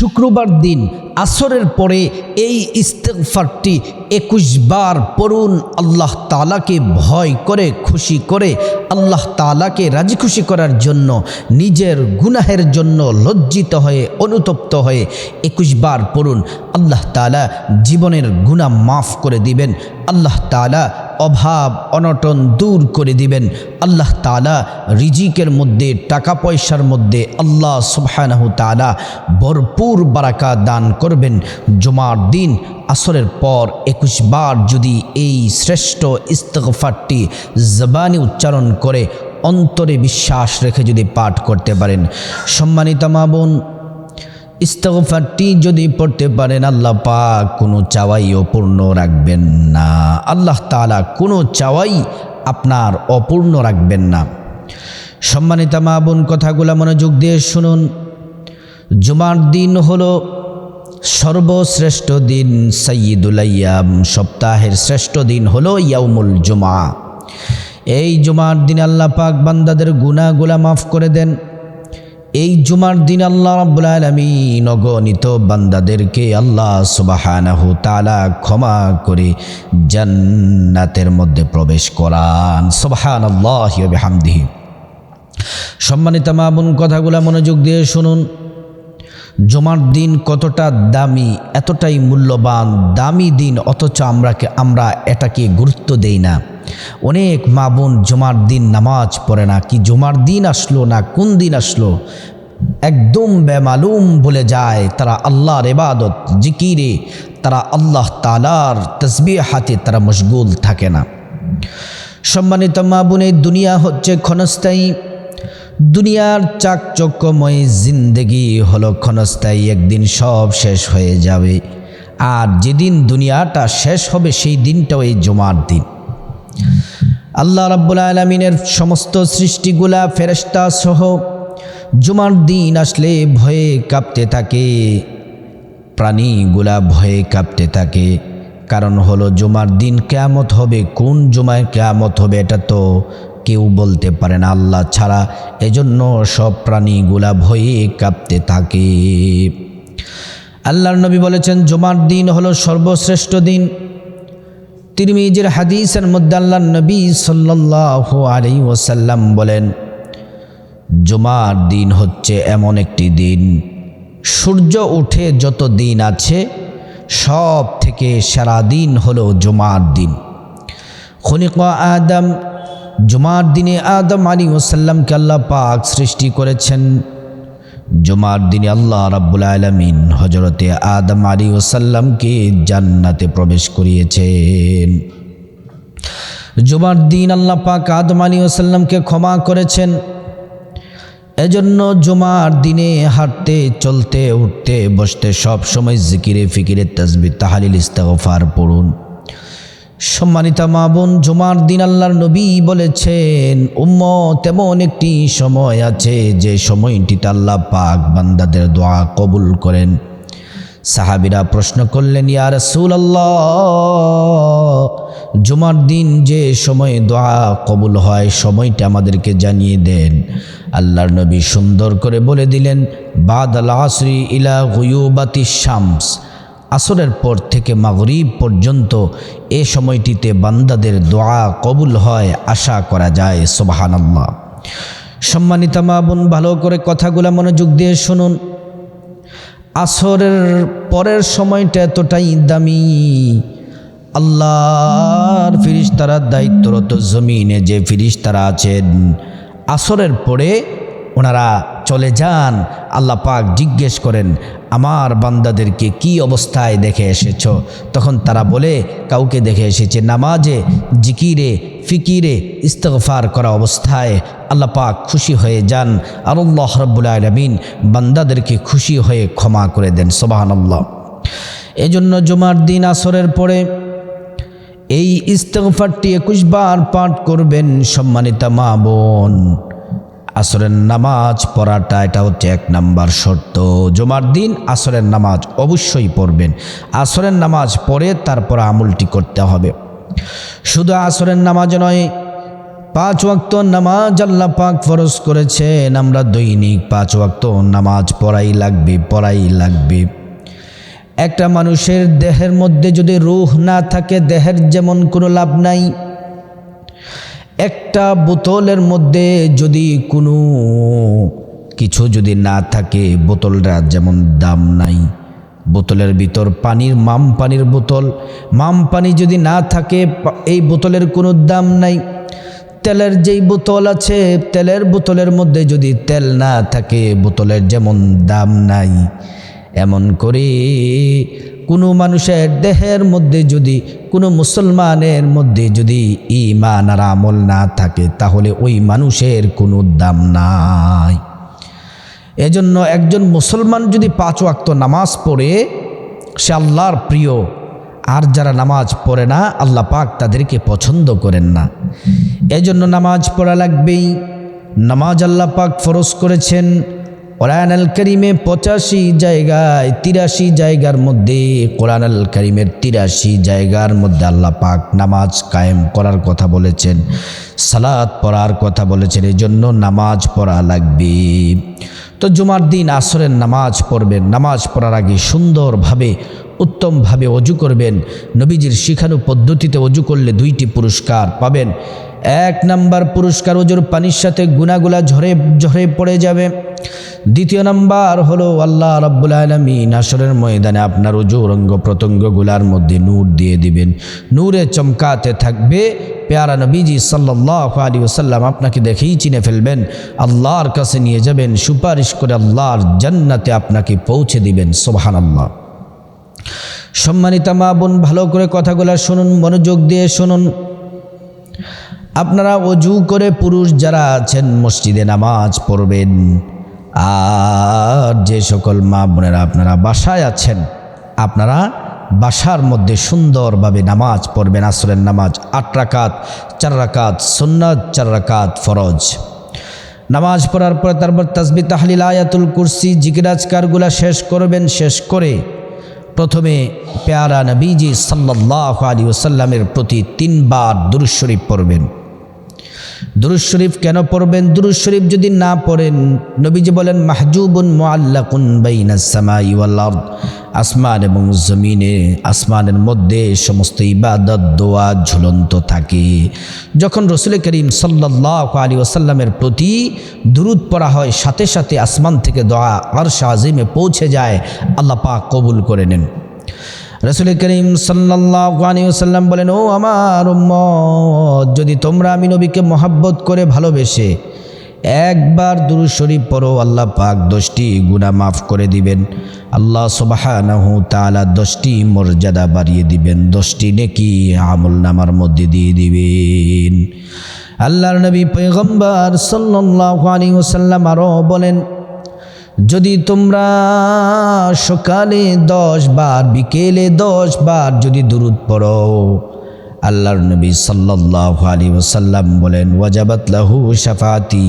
শুক্রবার দিন, আসরের পরে এই ইস্তেকফারটি একুশ বার পড়ুন। আল্লাহ তালাকে ভয় করে, খুশি করে, আল্লাহ তালাকে রাজি খুশি করার জন্য, নিজের গুনাহের জন্য লজ্জিত হয়ে, অনুতপ্ত হয়ে একুশ বার পড়ুন। আল্লাহ তালা জীবনের গুণা মাফ করে দিবেন। আল্লাহ তালা অভাব, অনটন দূর করে দিবেন। আল্লাহ তালা রিজিকের মধ্যে, টাকা পয়সার মধ্যে আল্লাহ সুবহানাহু তালা ভরপুর বারাকা দান করবেন। জুমার দিন, আসরের পর একুশ বার যদি এই শ্রেষ্ঠ ইস্তফারটি জবানি উচ্চারণ করে, অন্তরে বিশ্বাস রেখে যদি পাঠ করতে পারেন। সম্মানিত মা বোন ইস্তফারটি যদি পড়তে পারেন, আল্লাহ পাক কোনো চাওয়াই অপূর্ণ রাখবেন না। আল্লাহ তালা কোনো চাওয়াই আপনার অপূর্ণ রাখবেন না। সম্মানিতা মা বোন, কথাগুলো মনোযোগ দিয়ে শুনুন। জুমার দিন হলো সর্বশ্রেষ্ঠ দিন সৈয়দুল আয়াম। সপ্তাহের শ্রেষ্ঠ দিন হলো ইয়াউমুল জুমা এই জুমার দিন আল্লাহ পাক বান্দাদের গুনাহগুলা মাফ করে দেন। এই জুমার দিন আল্লাহ রাব্বুল আলামিন অগণিত বান্দাদেরকে আল্লাহ সুবহানাহু তাআলা ক্ষমা করে জান্নাতের মধ্যে প্রবেশ করান। সুবহানাল্লাহি ওয়া বিহামদিহি। সম্মানিত মা বোন, কথাগুলো মনোযোগ দিয়ে শুনুন। জমার দিন কতটা দামি, এতটাই মূল্যবান, দামি দিন, অথচ আমরাকে আমরা এটাকে গুরুত্ব দেই না। অনেক মা বোন জমার দিন নামাজ পড়ে না, কি জমার দিন আসলো না, কোন দিন আসলো? একদম বেমালুম বলে যায়, তারা আল্লাহর এবাদত জিকিরে, তারা আল্লাহ তালার তসবি হাতে তারা মশগুল থাকে না। সম্মানিত মা বোন এই দুনিয়া হচ্ছে ক্ষণস্থায়ী দুনিয়ার চাকচক্যময় জিন্দেগি হলো ক্ষণস্থায়ী, একদিন সব শেষ হয়ে যাবে। আর যেদিন দুনিয়াটা শেষ হবে, সেই দিনটাও এই জমার দিন। আল্লাহ রাব্বুল আলমিনের সমস্ত সৃষ্টিগুলা ফেরেস্তা সহ জুমার দিন আসলে ভয়ে কাঁপতে থাকে, প্রাণীগুলা ভয়ে কাঁপতে থাকে। কারণ হলো জুমার দিন কেয়ামত হবে, কোন জুমায় কেয়ামত হবে, এটা তো কেউ বলতে পারে না, আল্লাহ ছাড়া এজন্য সব প্রাণীগুলা ভয়ে কাঁপতে থাকে। আল্লাহর নবী বলেছেন, জুমার দিন হলো সর্বশ্রেষ্ঠ দিন। তিরমিজের হাদিসের মধ্যে আল্লাহ নবী সাল্লাহ আলী ওসাল্লাম বলেন, জুমার দিন হচ্ছে এমন একটি দিন। সূর্য উঠে যত দিন আছে সব থেকে সারা দিন হলো জুমার দিন। খনিক আদম জুমার দিনে আদম আলী ওসাল্লামকে আল্লাহ পাক সৃষ্টি করেছেন। জুমার দিনে আল্লাহ রাব্বুল আলমিন হজরতে আদম আলী ওসাল্লামকে জান্নাতে প্রবেশ করিয়েছেন। জুমার দিন আল্লাহ পাক আদম আলী ওসাল্লামকে ক্ষমা করেছেন। এজন্য জুমার দিনে হাঁটতে, চলতে, উঠতে, বসতে সব সময় জিকিরে ফিকিরে তসবি তাহালিল ইস্তাগফার পড়ুন। সম্মানিতা মা বোন, জুমার দিন আল্লাহর নবী বলেছেন উম্ম তেমন একটি সময় আছে যে সময়টিতে আল্লাহ পাক বান্দাদের দোয়া কবুল করেন। সাহাবিরা প্রশ্ন করলেন, ইয়া রসুল আল্লাহ জুমার দিন যে সময় দোয়া কবুল হয়, সময়টা আমাদেরকে জানিয়ে দেন। আল্লাহর নবী সুন্দর করে বলে দিলেন বাদ আল আসরি ইলা গুয়ুবাতি শামস। আসরের পর থেকে মাগরিব পর্যন্ত এ সময়টিতে বান্দাদের দোয়া কবুল হয় আশা করা যায় সোবাহান আল্লাহ সম্মানিতা মা বোন, ভালো করে কথাগুলো মনোযোগ দিয়ে শুনুন। আসরের পরের সময়টা এতটাই দামি। আল্লাহর ফিরিস্তারা দায়িত্বরত জমিনে যে ফিরিস্তারা আছেন, আসরের পরে ওনারা চলে যান, আল্লাহ পাক জিজ্ঞেস করেন আমার বান্দাদেরকে কি অবস্থায় দেখে এসেছ? তখন তারা বলে, কাউকে দেখে এসেছে নামাজে, জিকিরে, ফিকিরে ইস্তফার করা অবস্থায়। আল্লাহ পাক খুশি হয়ে যান। আর আল্লাহ রব্বুল আলমিন বান্দাদেরকে খুশি হয়ে ক্ষমা করে দেন। সোবাহান্লাহ এজন্য জুমার দিন আসরের পরে এই ইস্তফারটি একুশ বার পাঠ করবেন সম্মানিতা মা বোন। আসরের নামাজ পড়াটা, এটা হচ্ছে এক নাম্বার শর্ত। জমার দিন আসরের নামাজ অবশ্যই পড়বেন। আসরের নামাজ পড়ে তারপর আমলটি করতে হবে। শুধু আসরের নামাজ নয়, পাঁচ ওয়াক্ত নামাজ আল্লাহ পাক ফরজ করেছেন। আমরা দৈনিক পাঁচ ওয়াক্ত নামাজ পড়াই লাগবে পড়াই লাগবে। একটা মানুষের দেহের মধ্যে যদি রুহ না থাকে, দেহের যেমন কোনো লাভ নাই একটা বোতলের মধ্যে যদি কোনো কিছু যদি না থাকে, বোতলটা যেমন দাম নাই। বোতলের ভিতর পানির, মাম পানির বোতল। মাম পানি যদি না থাকে, এই বোতলের কোনো দাম নাই। তেলের যেই বোতল আছে, তেলের বোতলের মধ্যে যদি তেল না থাকে, বোতলের যেমন দাম নাই। এমন করে কোনো মানুষের দেহের মধ্যে যদি, কোনো মুসলমানের মধ্যে যদি ইমান আর আমল না থাকে, তাহলে ওই মানুষের কোনো দাম নাই। এজন্য একজন মুসলমান যদি পাঁচ ওয়াক্ত নামাজ পড়ে, সে আল্লাহর প্রিয়, আর যারা নামাজ পড়ে না, আল্লাহ পাক তাদেরকে পছন্দ করেন না। এজন্য নামাজ পড়া লাগবেই। নামাজ আল্লাহ পাক ফরজ করেছেন। কোরআন আল করিমে পঁচাশি জায়গায় তিরাশি জায়গার মধ্যে কোরআন আল করিমের তিরাশি জায়গার মধ্যে আল্লাহ পাক নামাজ কায়েম করার কথা বলেছেন সালাদ পড়ার কথা বলেছেন এই জন্য নামাজ পড়া লাগবে। তো জুমার দিন আসরের নামাজ পড়বেন, নামাজ পড়ার আগে সুন্দরভাবে, উত্তমভাবে অজু করবেন, নবীজির শিখানো পদ্ধতিতে অজু করলে দুইটি পুরস্কার পাবেন। এক নাম্বার পুরস্কার অজুর পানির সাথে গুনাগুলা ঝরে ঝরে পড়ে যাবে। দ্বিতীয় নাম্বার হলো আল্লাহ রাব্বুল আলমিন আসরের ময়দানে আপনার অজু রঙ্গ প্রত্যঙ্গগুলার মধ্যে নূর দিয়ে দিবেন। নূরে চমকাতে থাকবে। পেয়ারা নবীজি সাল্লাহ আলী ওসাল্লাম আপনাকে দেখেই চিনে ফেলবেন। আল্লাহর কাছে নিয়ে যাবেন, সুপারিশ করে আল্লাহর জান্নাতে আপনাকে পৌঁছে দিবেন। সোবাহান আল্লাহ সম্মানিতা মা বোন, ভালো করে কথাগুলো শুনুন, মনোযোগ দিয়ে শুনুন। আপনারা অজু করে পুরুষ যারা আছেন মসজিদে নামাজ পড়বেন। আর যে সকল মা বোনেরা আপনারা বাসায় আছেন, আপনারা বাসার মধ্যে সুন্দরভাবে নামাজ পড়বেন, আসরের নামাজ আট রাকাত, চার রাকাত চার রাকাত ফরজ। নামাজ পড়ার পরে তারপর তাসবি তাহলিল আয়াতুল কুরসি জিকিরাজকারগুলা শেষ করবেন, শেষ করে প্রথমে পেয়ারা নবীজি সাল্লাহ আলী ওসাল্লামের প্রতি তিনবার দুরুজ শরীফ পড়বেন। দুরুজ শরীফ কেন পড়বেন? দুরুজ শরীফ যদি না পড়েন, নবীজি বলেন, মাহজুবুন মোয়াল্লাকুন বাইনাস সামাই ওয়াল আরদ। আসমান এবং জমিনে, আসমানের মধ্যে সমস্ত ইবাদত, দোয়া ঝুলন্ত থাকে। যখন রসুল করিম সাল্লাহ আলী ওসাল্লামের প্রতি দুরুদ পড়া হয়, সাথে সাথে আসমান থেকে দোয়া আর শাহিমে পৌঁছে যায়, আল্লাহ পাক কবুল করে নেন। রসুল করিম সাল্লাম বলেন, ও আমার যদি তোমরা আমি নবীকে মহাব্বত করে ভালোবেসে একবার দুরু শরীফ পড়ো, আল্লাহ পাক দশটি গুণা মাফ করে দিবেন। আল্লাহ সুবাহানাহু তাআলা দশটি মর্যাদা বাড়িয়ে দিবেন, দশটি নেকি আমল নামার মধ্যে দিয়ে দিবেন। আল্লাহর নবী পয়গম্বর সাল্লাল্লাহু আলাইহি ওয়াসাল্লাম আরও বলেন যদি তোমরা সকালে দশ বার, বিকেলে দশ বার যদি দুরুদ পড়ো, আল্লাহর নবী সাল্লাহ আলী ওসাল্লাম বলেন, ওয়াজাবাত লাহু শাফাতি।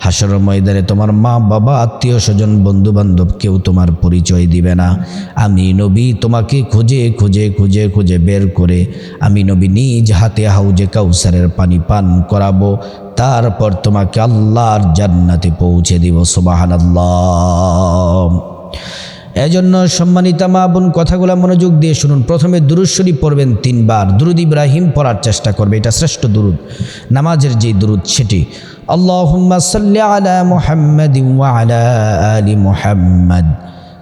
হাসর ময়দানে তোমার মা, বাবা, আত্মীয় স্বজন বন্ধু বান্ধব কেউ তোমার পরিচয় দিবে না। আমি নবী তোমাকে খুঁজে খুঁজে খুঁজে খুঁজে বের করে আমি নবী নিজ হাতে হাউজে কাউসারের পানি পান করাবো। তারপর তোমাকে আল্লাহর জান্নাতে পৌঁছে দিব সোবাহান আল্লাহ এজন্য সম্মানিতা মা বোন, কথাগুলো মনোযোগ দিয়ে শুনুন। প্রথমে দুরুদ শরীফ পড়বেন তিনবার। দুরুদ ইব্রাহিম পড়ার চেষ্টা করবে, এটা শ্রেষ্ঠ দুরুদ। নামাজের যে দুরুদ সেটি। আল্লাহ আলা মুহাম্মাদিন ওয়া আলা আলি মুহাম্মাদ।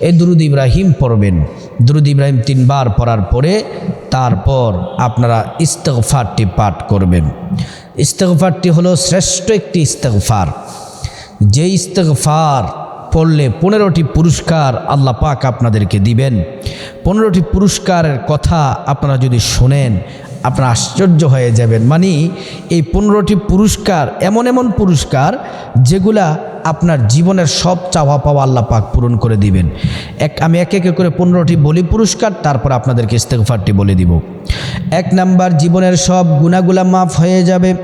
এই দুরুদ ইব্রাহিম পড়বেন। দুরুদ ইব্রাহিম তিনবার পড়ার পরে তারপর আপনারা ইস্তফারটি পাঠ করবেন। ইস্তফারটি হলো শ্রেষ্ঠ একটি ইস্তফার যে ইস্তফার পড়লে পনেরোটি পুরস্কার আল্লাহ পাক আপনাদেরকে দিবেন। পনেরোটি পুরস্কারের কথা আপনারা যদি শোনেন, আপনার আশ্চর্য হয়ে যাবেন। মানে এই পনেরোটি পুরস্কার এমন এমন পুরস্কার যেগুলা আপনার জীবনের সব চাওয়া পাওয়া আল্লাহ পাক পূরণ করে দিবেন। এক, আমি এক একে করে পনেরোটি বলি পুরস্কার, তারপর আপনাদেরকে ইস্তেকফারটি বলে দিব। এক নাম্বার, জীবনের সব গুণাগুলা মাফ হয়ে যাবে।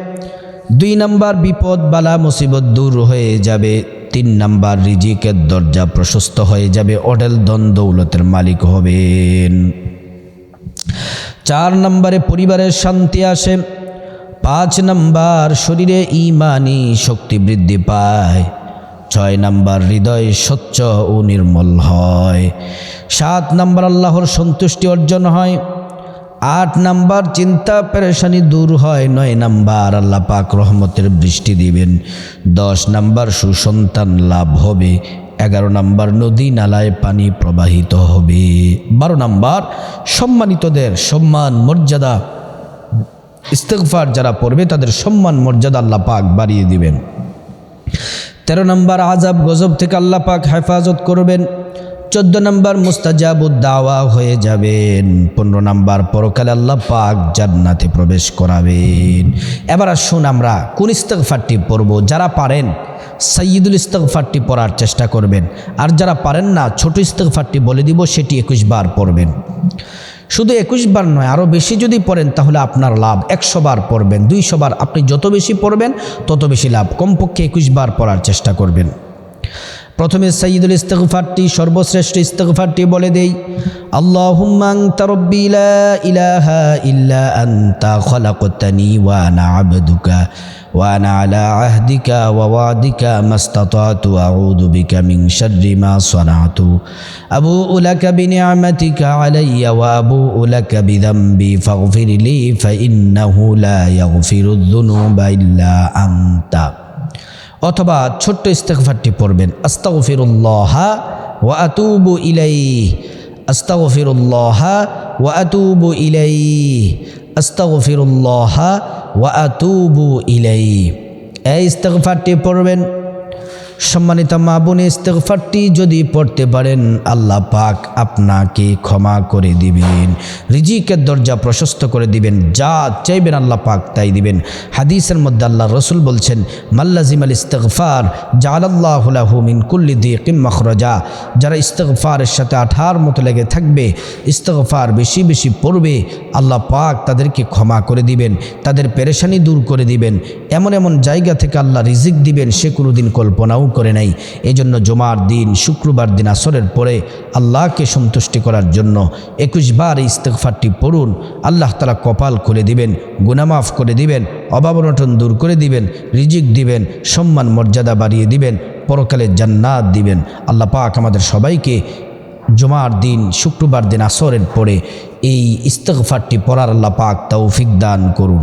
দুই নাম্বার, বিপদ, বালা, মুসিবত দূর হয়ে যাবে। তিন নাম্বার, রিজিকের দরজা প্রশস্ত হয়ে যাবে। অডেল দন দৌলতের মালিক হবেন। চার নম্বরে, পরিবারের শান্তি আসে। পাঁচ নম্বর, শরীরে ইমানি শক্তি বৃদ্ধি পায়। ছয় নাম্বার, হৃদয় স্বচ্ছ ও নির্মল হয়। সাত নাম্বার, আল্লাহর সন্তুষ্টি অর্জন হয়। আট নাম্বার, চিন্তা পেরেশানি দূর হয়। নয় নাম্বার, আল্লাহ পাক রহমতের বৃষ্টি দিবেন। দশ নাম্বার, সুসন্তান লাভ হবে। এগারো নাম্বার, নদী নালায় পানি প্রবাহিত হবে। বারো নাম্বার, সম্মানিতদের সম্মান, মর্যাদা ইস্তেকফার যারা পড়বে তাদের সম্মান, মর্যাদা আল্লাহ পাক বাড়িয়ে দিবেন। তেরো নম্বর আজাব গজব থেকে আল্লাহ পাক হেফাজত করবেন। চোদ্দ নম্বর মুস্তাজাবুদ্দাওয়া হয়ে যাবেন। পনেরো নম্বর পরকালে আল্লাহ পাক জান্নাতে প্রবেশ করাবেন। এবার আসুন আমরা কোন ইস্তেকফারটি পড়ব? যারা পারেন সৈয়দুল ইস্তেকফারটি পড়ার চেষ্টা করবেন। আর যারা পারেন না, ছোট ইস্তেকফারটি বলে দিব, সেটি একুশ বার পড়বেন। শুধু একুশ বার নয় আরও বেশি যদি পড়েন, তাহলে আপনার লাভ একশো বার পড়বেন, দুইশো বার আপনি যত বেশি পড়বেন, তত বেশি লাভ। কমপক্ষে একুশ বার পড়ার চেষ্টা করবেন। প্রথমে সঈদুল ইস্তগফারটি, সর্বশ্রেষ্ঠ ইস্তগফারটি বলে দেই। লা ইলাহা ইল্লা আনতা, খলাকতানি ওয়া আনা আবদুকা। وأنا على عهدك ووعدك ما استطعت أعوذ بك من شر ما صنعت أبوء لك بنعمتك علي وأبوء لك بذنبي فاغفر لي فإنه لا يغفر الذنوب إلا أنت অথবা ছোট্ট ইস্তেকফারটি পড়বেন আস্তাগফিরুল্লাহ ওয়া আতুবু ইলাইহি আস্তাগফিরুল্লাহ ওয়া আতুবু ইলাইহি আস্তাগফিরুল্লাহ ওয়া আতুবু ইলাই এই ইস্তেগফারটি পড়বেন সম্মানিত মা বোন, ইস্তেগফারটি যদি পড়তে পারেন, আল্লাহ পাক আপনাকে ক্ষমা করে দিবেন, রিজিকের দরজা প্রশস্ত করে দিবেন, যা চাইবেন আল্লাহ পাক তাই দিবেন। হাদিসের মধ্যে আল্লাহ রসুল বলছেন মাল্লাজিম আল মিন কুল্লি দিকিম মখরজা। যারা ইস্তেগফারের সাথে আঠার মতো লেগে থাকবে, ইস্তেগফার বেশি বেশি পড়বে, আল্লাহ পাক তাদেরকে ক্ষমা করে দিবেন, তাদের পেরেশানি দূর করে দিবেন। এমন এমন জায়গা থেকে আল্লাহ রিজিক দিবেন, সে কোনোদিন কল্পনাও করে নাই। এজন্য জমার দিন, শুক্রবার দিন আসরের পরে আল্লাহকে সন্তুষ্টি করার জন্য একুশ বার এই ইস্তেকফারটি পড়ুন। আল্লাহ তালা কপাল খুলে দিবেন গুনামাফ করে দিবেন, অভাবনটন দূর করে দিবেন, রিজিক দিবেন, সম্মান, মর্যাদা বাড়িয়ে দিবেন, পরকালে জান্নাত দিবেন। আল্লাহ পাক আমাদের সবাইকে জমার দিন, শুক্রবার দিন আসরের পরে এই ইস্তেকফারটি পড়ার আল্লাহ পাক তৌফিক দান করুন।